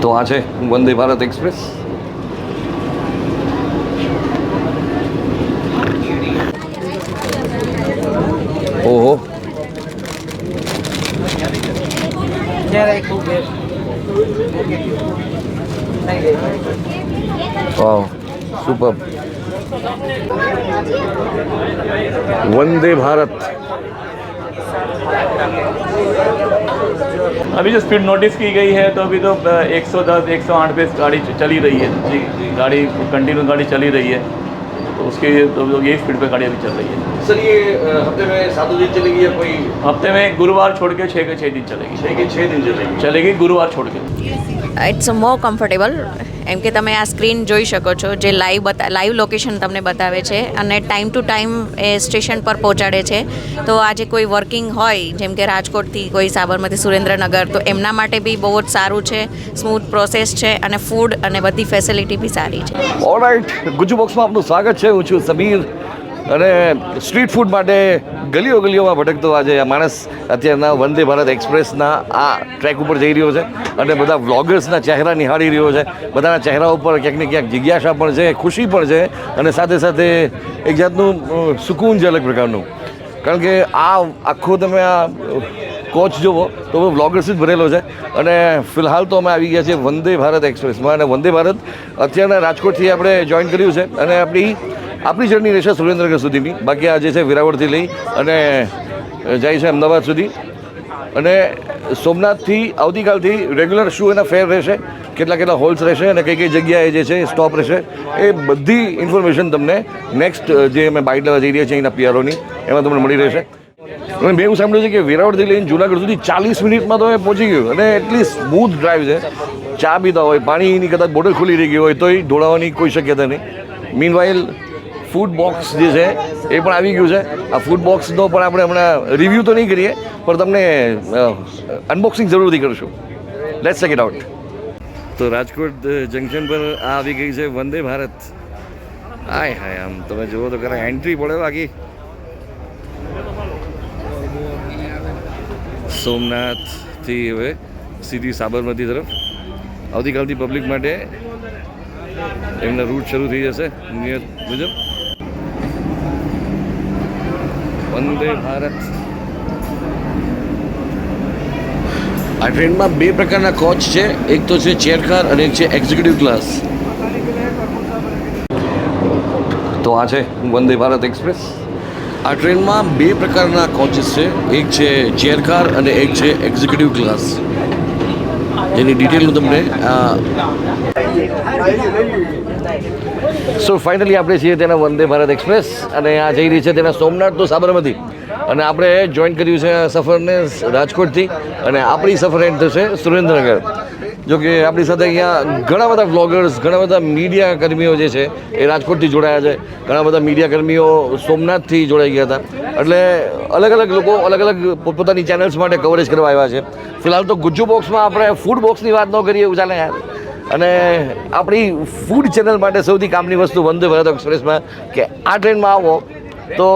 તો આ છે વંદે ભારત એક્સપ્રેસ ઓહો વાવ સુપર વંદે ભારત अभी जो स्पीड नोटिस की गई है तो अभी तो 110 108 पे गाड़ी चली रही है। जी, जी। गाड़ी कंटिन्यू गाड़ी चली रही है। तो उसके तो यही स्पीड पे गाड़ी अभी चल रही है। सर ये हफ़्ते में सातों दिन चलेगी या कोई हफ़्ते में गुरुवार छोड़ के छः के छः दिन चलेगी। छः के छः दिन चलेगी। चलेगी गुरुवार छोड़ के। इट्स मोर कम्फर्टेबल એમ કે તમે આ સ્ક્રીન જોઈ શકો છો જે લાઈવ બતા લાઈવ લોકેશન તમને બતાવે છે અને ટાઈમ ટુ ટાઈમ એ સ્ટેશન પર પહોંચાડે છે. તો આજે કોઈ વર્કિંગ હોય, જેમ કે રાજકોટથી કોઈ સાબરમતી સુરેન્દ્રનગર, તો એમના માટે બી બહુ જ સારું છે સ્મૂથ પ્રોસેસ છે અને ફૂડ અને બધી ફેસિલિટી બી સારી છે. ઓલરાઈટ ગુજુ બોક્સમાં આપનું સ્વાગત છે. હું છું સમીર. અને સ્ટ્રીટ ફૂડ માટે ગલીઓ ગલીઓમાં ભટકતો આજે આ માણસ અત્યારના વંદે ભારત એક્સપ્રેસના આ ટ્રેક ઉપર જઈ રહ્યો છે અને બધા વ્લોગર્સના ચહેરા નિહાળી રહ્યો છે. બધાના ચહેરા ઉપર ક્યાંક ને ક્યાંક જિજ્ઞાસા પણ છે, ખુશી પણ છે અને સાથે સાથે એક જાતનું સુકૂન છે અલગ પ્રકારનું. કારણ કે આ આખો તમે આ કોચ જુઓ તો વ્લોગર્સ જ ભરેલો છે અને ફિલહાલ તો અમે આવી ગયા છીએ વંદે ભારત એક્સપ્રેસમાં અને વંદે ભારત અત્યારના રાજકોટથી આપણે જોઈન કર્યું છે અને આપણી આપણી જર્ની રહેશે સુરેન્દ્રનગર સુધીની. બાકી આજે છે વેરાવળથી લઈ અને જાય છે અમદાવાદ સુધી. અને સોમનાથથી આવતીકાલથી રેગ્યુલર શું એના ફેર રહેશે, કેટલા કેટલા હોલ્સ રહેશે અને કઈ કઈ જગ્યાએ જે છે સ્ટોપ રહેશે, એ બધી ઇન્ફોર્મેશન તમને નેક્સ્ટ જે અમે બાઇક લેવા જઈ રહ્યા છીએ એના પિયારોની એમાં તમને મળી રહેશે. અને મેં એવું સાંભળ્યું છે કે વેરાવળથી લઈને જુનાગઢ સુધી ચાલીસ મિનિટમાં તો એ પહોંચી ગયું અને એટલી સ્મૂથ ડ્રાઈવ છે. ચા પીતા હોય, પાણીની કદાચ બોટલ ખુલી રહી ગઈ હોય, તોય ઢોળાવાની કોઈ શક્યતા નહીં. મીન ફૂડ બોક્સ જે છે, એ પણ આવી ગયું છે. આ ફૂડ બોક્સનો પણ આપણે હમણાં રિવ્યૂ તો નહીં કરીએ, પણ તમને અનબોક્સિંગ જરૂરથી કરીશું. લેટ્સ ચેક ઇટ આઉટ તો રાજકોટ જંકશન પર આ આવી ગઈ છે વંદે ભારત. હાય હાય, આમ તમે જુઓ તો ખરા એન્ટ્રી પડે બાકી. સોમનાથથી હવે સીધી સાબરમતી તરફ. આવતીકાલથી પબ્લિક માટે એમના રૂટ શરૂ થઈ જશે. નિયત મુજબ. વંદે ભારત. આ ટ્રેનમાં બે પ્રકારના કોચ છે. એક તો છે ચેર કાર અને એક છે એક્ઝિક્યુટિવ ક્લાસ તો આ છે વંદે ભારત એક્સપ્રેસ. આ ટ્રેનમાં બે પ્રકારના કોચિસ છે. એક છે ચેર કાર અને એક છે એક્ઝિક્યુટિવ ક્લાસ જેની ડિટેલ હું તમને સો ફાઇનલી આપણે છીએ તેના વંદે ભારત એક્સપ્રેસ અને આ જઈ રહી છે તેના સોમનાથ તો સાબરમતી. અને આપણે જોઈન કર્યું છે સફરને રાજકોટથી અને આપણી સફર એન્ડ થશે સુરેન્દ્રનગર. જો કે આપણી સાથે અહીંયા ઘણા બધા વ્લોગર્સ ઘણા બધા મીડિયા કર્મીઓ જે છે, એ રાજકોટથી જોડાયા છે. ઘણા બધા મીડિયા કર્મીઓ સોમનાથથી જોડાઈ ગયા હતા. એટલે અલગ અલગ લોકો અલગ અલગ પોતપોતાની ચેનલ્સ માટે કવરેજ કરવા આવ્યા છે. ફિલહાલ તો ગુજ્જુ બોક્સમાં આપણે ફૂડ બોક્સની વાત ન કરીએ ચાલે અને આપણી ફૂડ ચેનલ માટે સૌથી કામની વસ્તુ વંદે ભારત એક્સપ્રેસમાં કે આ ટ્રેનમાં આવો તો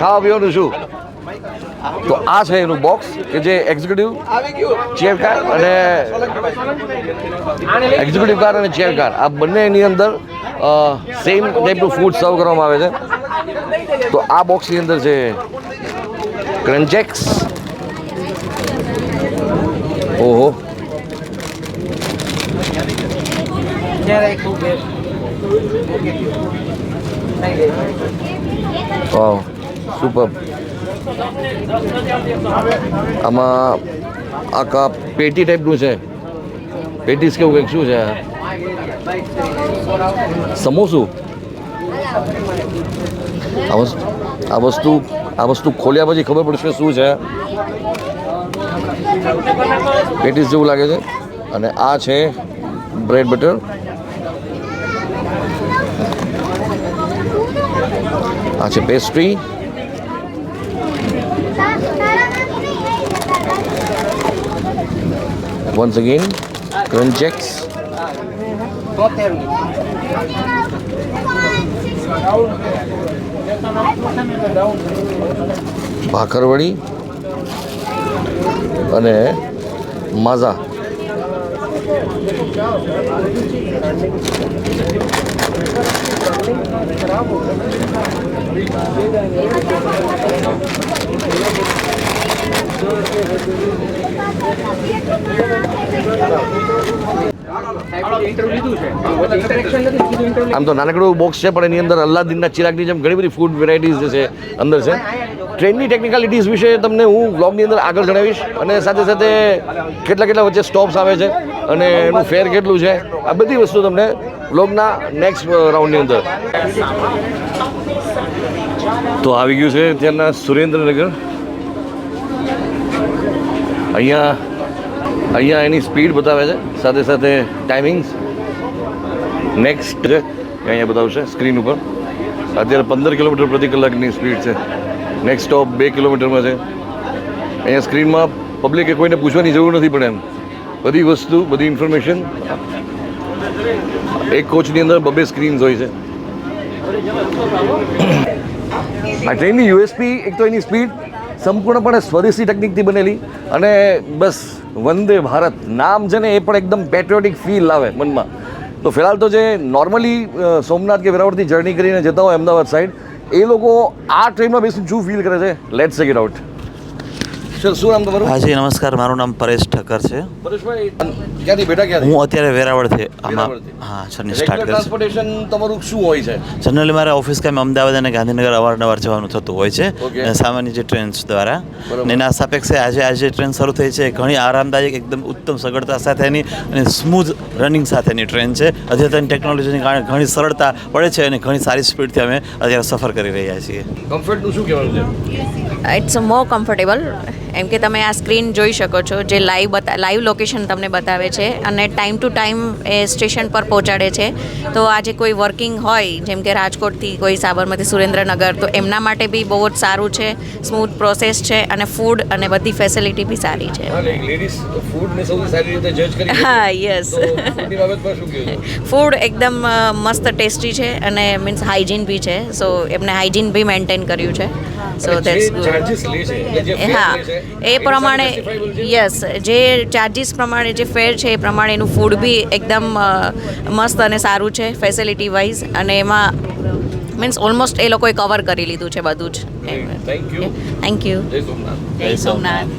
ખાવા પીવાનું શું? તો આ છે એનું બોક્સ કે જે એક્ઝિક્યુટિવ ચેર કાર અને એક્ઝિક્યુટિવ કાર અને ચેર કાર આ બંનેની અંદર સેમ ટાઈપનું ફૂડ સર્વ કરવામાં આવે છે. તો આ બોક્સની અંદર છે ક્રન્ચેક્સ ઓહો. વાવ. સુપર આમાં આખા પેટી ટાઈપનું છે. પેટીસ કેવું કંઈક શું છે? સમોસું? આ વસ્તુ આ વસ્તુ ખોલ્યા પછી ખબર પડશે શું છે. પેટીસ જેવું લાગે છે. અને આ છે બ્રેડ બટર. આ છે pastry once again crunchex bhakharwadi અને માઝા આમ તો નાનકડું બોક્સ છે, પણ એની અંદર અલ્લાદીનના ચિરાગની જેમ ઘણી બધી ફૂડ વેરાયટીઝ જે છે અંદર છે. ટ્રેનની ટેકનિકાલિટીઝ વિશે તમને હું બ્લોગની અંદર આગળ જણાવીશ અને સાથે સાથે કેટલા કેટલા વચ્ચે સ્ટોપ્સ આવે છે અને એનું ફેર કેટલું છે, આ બધી વસ્તુ તમને બ્લોગના નેક્સ્ટ રાઉન્ડની અંદર. તો આવી ગયું છે ત્યાંના સુરેન્દ્રનગર. અહીંયા અહીંયા એની સ્પીડ બતાવે છે. સાથે સાથે ટાઈમિંગ્સ નેક્સ્ટ અહીંયા બતાવશે સ્ક્રીન ઉપર. અત્યારે પંદર કિલોમીટર પ્રતિ કલાકની સ્પીડ છે. નેક્સ્ટ સ્ટોપ બે કિલોમીટરમાં છે. અહીંયા સ્ક્રીનમાં પબ્લિકે કોઈને પૂછવાની જરૂર નથી પડે એમ. બધી વસ્તુ, બધી ઇન્ફોર્મેશન એક કોચની અંદર બબે સ્ક્રીન્સ હોય છે. આ ટ્રેનની યુએસપી એક તો એની સ્પીડ સંપૂર્ણપણે સ્વદેશી ટેકનિકથી બનેલી અને બસ વંદે ભારત નામ છે ને એ પણ એકદમ પેટ્રિયોટિક ફીલ આવે મનમાં. તો ફિલહાલ તો જે નોર્મલી સોમનાથ કે વેરાવળથી જર્ની કરીને જતા હોય અમદાવાદ સાઈડ એ લોકો આ ટ્રેનમાં બેસીને શું ફીલ કરે છે? લેટ્સ ચેક આઉટ સર શું નામ તમારું? હાજી નમસ્કાર. મારું નામ પરેશ ઠક્કર છે. પરેશભાઈ ક્યાંથી બેઠા ક્યાંથી? હું અત્યારે વેરાવળથી આમાં હા જર્ની સ્ટાર્ટ ટ્રાન્સપોર્ટેશન તમારું શું હોય છે? જનરલી મારે ઓફિસ કામ અમદાવાદ અને ગાંધીનગર અવારનવાર જવાનું થતું હોય છે. અને સામાન્ય જે ટ્રેન્સ દ્વારા. અને એના સાપેક્ષે આજે આજે ટ્રેન શરૂ થઈ છે ઘણી આરામદાયક એકદમ ઉત્તમ સગવડતા સાથેની અને સ્મૂથ રનિંગ સાથેની ટ્રેન છે. અદ્યતન ટેકનોલોજીને કારણે ઘણી સરળતા પડે છે અને ઘણી સારી સ્પીડથી અમે અત્યારે સફર કરી રહ્યા છીએ. કમ્ફર્ટનું શું કહેવાનું છે? ઇટ્સ મોર કમ્ફર્ટેબલ એમ કે તમે આ સ્ક્રીન જોઈ શકો છો જે લાઈવ બતા લાઈવ લોકેશન તમને બતાવે છે અને ટાઈમ ટુ ટાઈમ એ સ્ટેશન પર પહોંચાડે છે. તો આજે કોઈ વર્કિંગ હોય જેમ કે રાજકોટથી કોઈ સાબરમતી સુરેન્દ્રનગર તો એમના માટે બી બહુ જ સારું છે સ્મૂથ પ્રોસેસ છે અને ફૂડ અને બધી ફેસિલિટી બી સારી છે. હા યસ ફૂડ એકદમ મસ્ત ટેસ્ટી છે અને મીન્સ હાઇજીન બી છે સો એમને હાઇજીન બી મેન્ટેન કર્યું છે. સો દેટ્સ ગુડ હા. એ પ્રમાણે? યસ જે ચાર્જિસ પ્રમાણે જે ફેર છે એ પ્રમાણે એનું ફૂડ બી એકદમ મસ્ત અને સારું છે ફેસિલિટી વાઇઝ અને એમાં મીન્સ ઓલમોસ્ટ એ લોકોએ કવર કરી લીધું છે બધું જ. Thank you. Thank you Jai Somnath.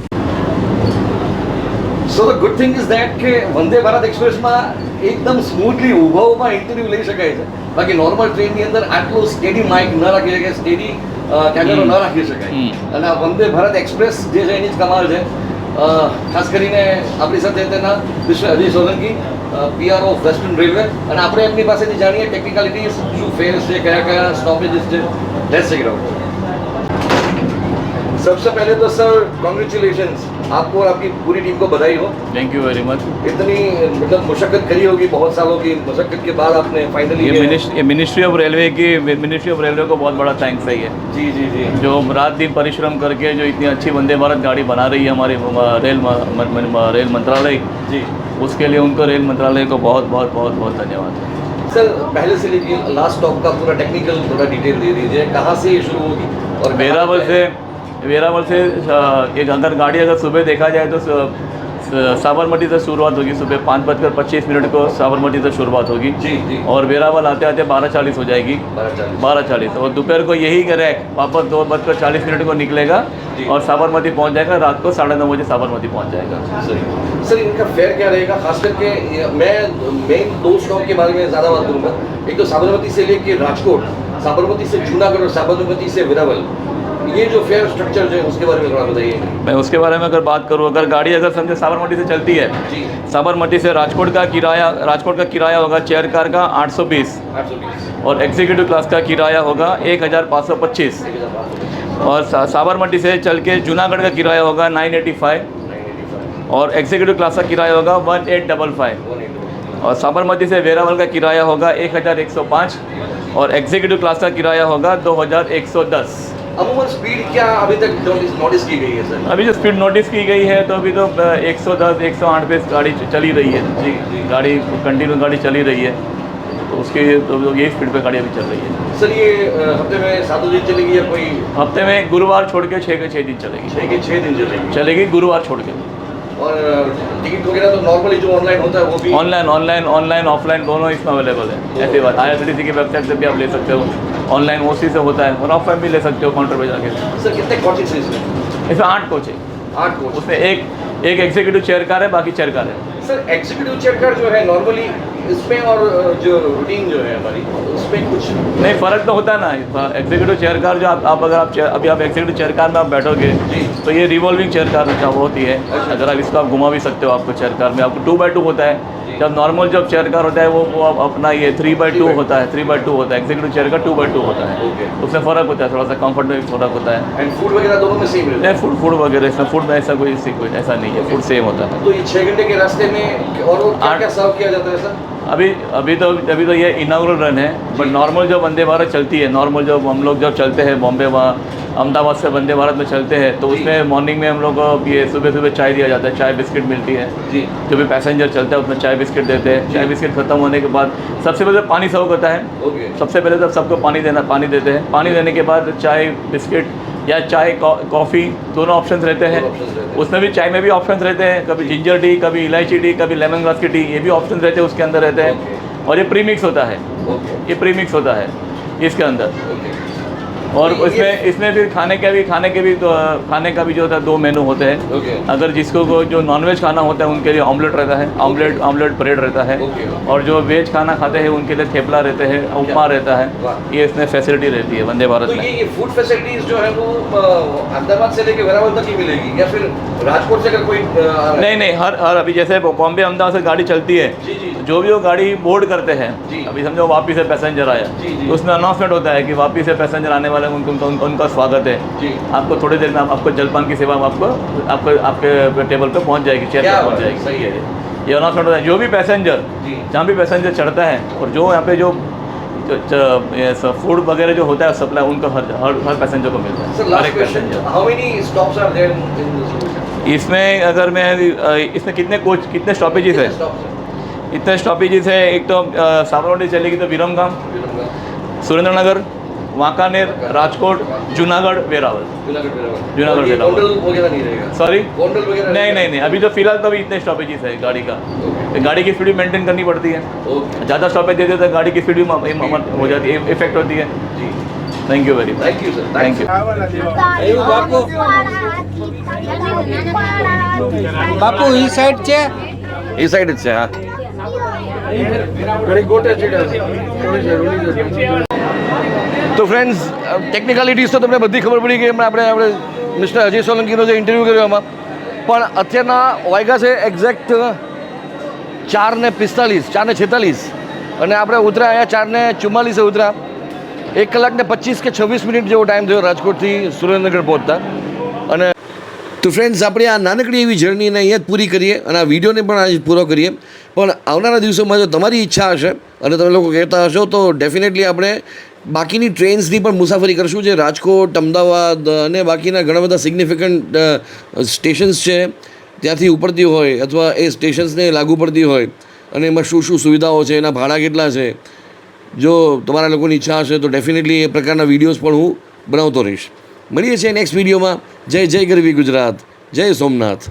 So the good thing is that કે વંદે ભારત એક્સપ્રેસમાં એકદમ સ્મૂથલી ઊભા ઇન્ટરવ્યૂ લઈ શકાય છે. બાકી નોર્મલ ટ્રેનની અંદર આટલું સ્ટેડી માઇક ન રાખી શકે સ્ટેડી કેમેરો ન રાખી શકાય હમ. અને આ વંદે ભારત એક્સપ્રેસ જે છે એની જ કમાલ છે અ, ખાસ કરીને આપણી સાથે તેના mister Ajay Solanki PR of western railway અને આપણે એમની પાસેથી જાણીએ ટેકનિકાલિટીઝ શું ફેર્સ છે કયા કયા સ્ટોપેજીસ છે લેટ્સ ચેક ઇટ आउट सबसे पहले तो सर कॉन्ग्रेचुलेशंस आपको और आपकी पूरी टीम को बधाई हो। थैंक यू वेरी मच इतनी मतलब मुशक्कत करी होगी बहुत सालों की। मुशक्कत के बाद आपने फाइनली ये मिनिस्ट्री ये मिनिस्ट्री ऑफ़ रेलवे की मिनिस्ट्री ऑफ़ रेलवे को बहुत बड़ा थैंक्स है ये। जी जी जी। जो रात दिन परिश्रम करके जो इतनी अच्छी वंदे भारत गाड़ी बना रही है हमारे रेल रेल मंत्रालय। जी। उसके लिए उनको रेल मंत्रालय को बहुत बहुत बहुत बहुत धन्यवाद। सर पहले से लेके लास्ट स्टॉप का पूरा टेक्निकल थोड़ा डिटेल दे दीजिए कहाँ से ये शुरू होगी? और पे- से वेरावल से एक अगर गाड़ी अगर सुबह देखा जाए तो साबरमती से शुरुआत होगी सुबह पाँच बजकर पच्चीस मिनट को साबरमती से शुरुआत होगी। जी जी। और वेरावल आते आते बारह चालीस हो जाएगी। बारह चालीस। और दोपहर को यही रैक वापस दो बजकर चालीस मिनट को निकलेगा और साबरमती पहुँच जाएगा रात को साढ़े नौ बजे साबरमती पहुँच जाएगा। सर सर इनका फेयर क्या रहेगा? खास करके मैं मेन दो स्टॉप के बारे में ज़्यादा बात करूँगा। एक तो साबरमती से लेके राजकोट साबरमती से जूनागढ़ और साबरमती से वेरावल। ये जो फेयर स्ट्रक्चर है उसके बारे में थोड़ा बताइए। मैं उसके बारे में अगर बात करूँ अगर गाड़ी अगर समझे साबरमती से चलती है जी। साबरमती से राजकोट का किराया राजकोट का किराया होगा चेयर कार का आठ सौ बीस। और एग्जीक्यूटिव क्लास का किराया होगा एक हज़ार पाँच सौ पच्चीस। एक हज़ार पाँच सौ और साबरमती से चल के जूनागढ़ का किराया होगा nine eighty five. Nine eighty five. और एग्जीक्यूटिव क्लास का किराया होगा one eight double five. One eighty और साबरमती से वेरावल का किराया होगा एक हज़ार एक सौ पाँच। और एग्जीक्यूटिव क्लास का किराया होगा दो हज़ार एक सौ दस। अमूमन स्पीड क्या अभी तक नोटिस की गई है सर अभी जो स्पीड नोटिस की गई है तो अभी तो एक सौ दस एक सौ आठ पे गाड़ी चली रही है। जी जी। गाड़ी कंटिन्यू गाड़ी चली रही है। तो उसकी तो यही स्पीड पे गाड़ी अभी चल रही है। सर ये हफ़्ते में सातों दिन चलेगी या कोई हफ़्ते में गुरुवार छोड़ के छः के छः दिन चलेगी। छः के छः दिन चलेगी। चलेगी गुरुवार छोड़ के। और टिकट वगैरह तो नॉर्मली जो ऑनलाइन होता है वो भी ऑनलाइन ऑनलाइन ऑनलाइन ऑफलाइन दोनों इसमें अवेलेबल है। ऐसी बात आई की वेबसाइट से भी आप ले सकते हो। ऑनलाइन ओसी से होता है और ऑफलाइन भी ले सकते हो काउंटर पे जाके। सर कितने कोचेस हैं इसमें? इसमें आठ कोच है। आठ कोच उसमें एक एक एग्जीक्यूटिव चेयर कार है बाकी चेयर कार है। सर एग्जीक्यूटिव चेयर कार जो है नॉर्मली इसमें और जो रूटीन जो है हमारी उसमें कुछ नहीं फ़र्क तो होता है ना। एग्जीक्यूटिव चेयर कार जो आप, आप अगर आप अभी आप एग्जीक्यूटिव चेयर कार में आप बैठोगे तो ये रिवॉल्विंग चेयर कार अच्छा वो होती है। अगर आप इसको आप घुमा भी सकते हो आपको चेयर कार में। आपको टू बाई टू होता है। जब नॉर्मल जब चेयर कार होता है वो वो आप अपना ये थ्री बाई टू होता है थ्री बाई टू होता है एग्जीक्यूटिव चेयर का टू बाई टू होता है Okay. उसमें फ़र्क होता है थोड़ा सा कंफर्ट में भी फ़र्क होता है एंड फूड वगैरह दोनों में सेम रहता है नहीं फूड फूड वगैरह इसमें फूड में ऐसा कोई इसी कोई ऐसा नहीं है फूड सेम होता है तो ये छः घंटे के रास्ते में और वो क्या आठ- क्या सर्व किया जाता है सर अभी अभी तो अभी तो ये इनाग्रल रन है बट नॉर्मल जो वंदे भारत चलती है नॉर्मल जब हम लोग जब चलते हैं बॉम्बे वहाँ अहमदाबाद से वंदे भारत में चलते हैं तो उसमें मॉर्निंग में हम लोग को ये सुबह सुबह चाय दिया जाता है चाय बिस्किट मिलती है। जी। जो भी पैसेंजर चलता है उसमें चाय बिस्किट देते हैं। चाय बिस्किट खत्म होने के बाद सबसे पहले पानी सर्व करता है। ओके। सबसे पहले तो सबको पानी देना पानी देते हैं। पानी देने के बाद चाय बिस्किट या चाय कॉफ़ी दोनों ऑप्शंस रहते हैं। उसमें भी चाय में भी ऑप्शंस रहते हैं। कभी जिंजर टी कभी इलायची टी कभी लेमन ग्रास की टी ये भी ऑप्शन रहते हैं उसके अंदर रहते हैं। और ये प्रीमिक्स होता है। ये प्रीमिक्स होता है इसके अंदर। और इसमें इसमें फिर खाने के भी खाने के भी तो खाने का भी जो होता है दो मेनू होते हैं। ओके अगर जिसको को जो नॉनवेज खाना होता है उनके लिए ऑमलेट रहता है ऑमलेट ऑमलेट ब्रेड रहता है। ओके। और जो वेज खाना खाते हैं उनके लिए थेपला रहते हैं उपमा रहता है। ये इसमें फैसिलिटी रहती है वंदे भारत तो में। ये फ़ूड फैसिलिटीज़ जो है वो अहमदाबाद से लेके वेरावल तक ही मिलेगी? या फिर राजकोट से अगर कोई? नहीं नहीं हर हर अभी जैसे बॉम्बे अहमदाबाद से गाड़ी चलती है जी भी वो गाड़ी बोर्ड करते हैं अभी समझो वापिस से पैसेंजर आया। तो उसमें अनाउंसमेंट होता है कि वापिस से पैसेंजर आने वाले उनको उनका, उनका, उनका स्वागत है। आपको थोड़ी देर में आप- आपको जलपान की सेवा आपको आपको आपके टेबल पर पहुँच जाएगी चेयर पर पहुँच जाएगी। सही है। ये अनाउंसमेंट होता है। जो भी पैसेंजर जहाँ भी पैसेंजर चढ़ता है और जो यहाँ पे जो फ़ूड वगैरह जो होता है सप्लाई उनको हर हर हर पैसेंजर को मिलता है। हर एक पैसेंजर इसमें अगर मैं इसमें कितने कोच कितने स्टॉपेजेस है? इतने स्टॉपेजेस है एक तो साबरमती चले चलेगी तो विरमगाम सुरेंद्रनगर वाकानेर राजकोट जूनागढ़ वेरावल। जूनागढ़ वेरावल। सॉरी नहीं नहीं नहीं अभी तो फ़िलहाल तो अभी इतने स्टॉपेजेस है गाड़ी का। Okay. गाड़ी की स्पीड मेंटेन करनी पड़ती है। ज़्यादा स्टॉपेज देते तो गाड़ी की स्पीड भी हो जाती है इफ़ेक्ट होती है। Thank you very much thank you sir thank you बापू। इस साइड से? इस साइड से हाँ। તો ફ્રેન્ડ્સ ટેકનિકાલિટીઝ તો તમને બધી ખબર પડી કે એમ આપણે આપણે મિસ્ટર અજય સોલંકીનો જે ઇન્ટરવ્યૂ કર્યો એમાં. પણ અત્યારના વાયગા છે એક્ઝેક્ટ ચાર ને પિસ્તાલીસ, ચાર ને છેતાલીસ. અને આપણે ઉતરા અહીંયા ચાર ને ચુમ્માલીસે ઉતરા એક કલાક ને પચીસ કે છવ્વીસ મિનિટ જેવો ટાઈમ થયો રાજકોટથી સુરેન્દ્રનગર પહોંચતા. અને તો ફ્રેન્ડ્સ આપણે આ નાનકડી એવી જર્નીને અહીંયા જ પૂરી કરીએ અને આ વિડીયોને પણ આજે પૂરો કરીએ. પણ આવનારા દિવસોમાં જો તમારી ઈચ્છા હશે અને તમે લોકો કહેતા હશો, તો ડેફિનેટલી આપણે બાકીની ટ્રેન્સની પણ મુસાફરી કરશું. જે રાજકોટ, અમદાવાદ અને બાકીના ઘણા બધા સિગ્નિફિકન્ટ સ્ટેશન્સ છે. ત્યાંથી ઉપડતી હોય અથવા એ સ્ટેશન્સને લાગુ પડતી હોય અને એમાં શું શું સુવિધાઓ છે, એના ભાડા કેટલા છે. જો તમારા લોકોની ઈચ્છા હશે, તો ડેફિનેટલી એ પ્રકારના વિડીયોઝ પણ હું બનાવતો રહીશ. મળીએ છીએ નેક્સ્ટ વિડીયોમાં જય જય ગરવી ગુજરાત. જય સોમનાથ.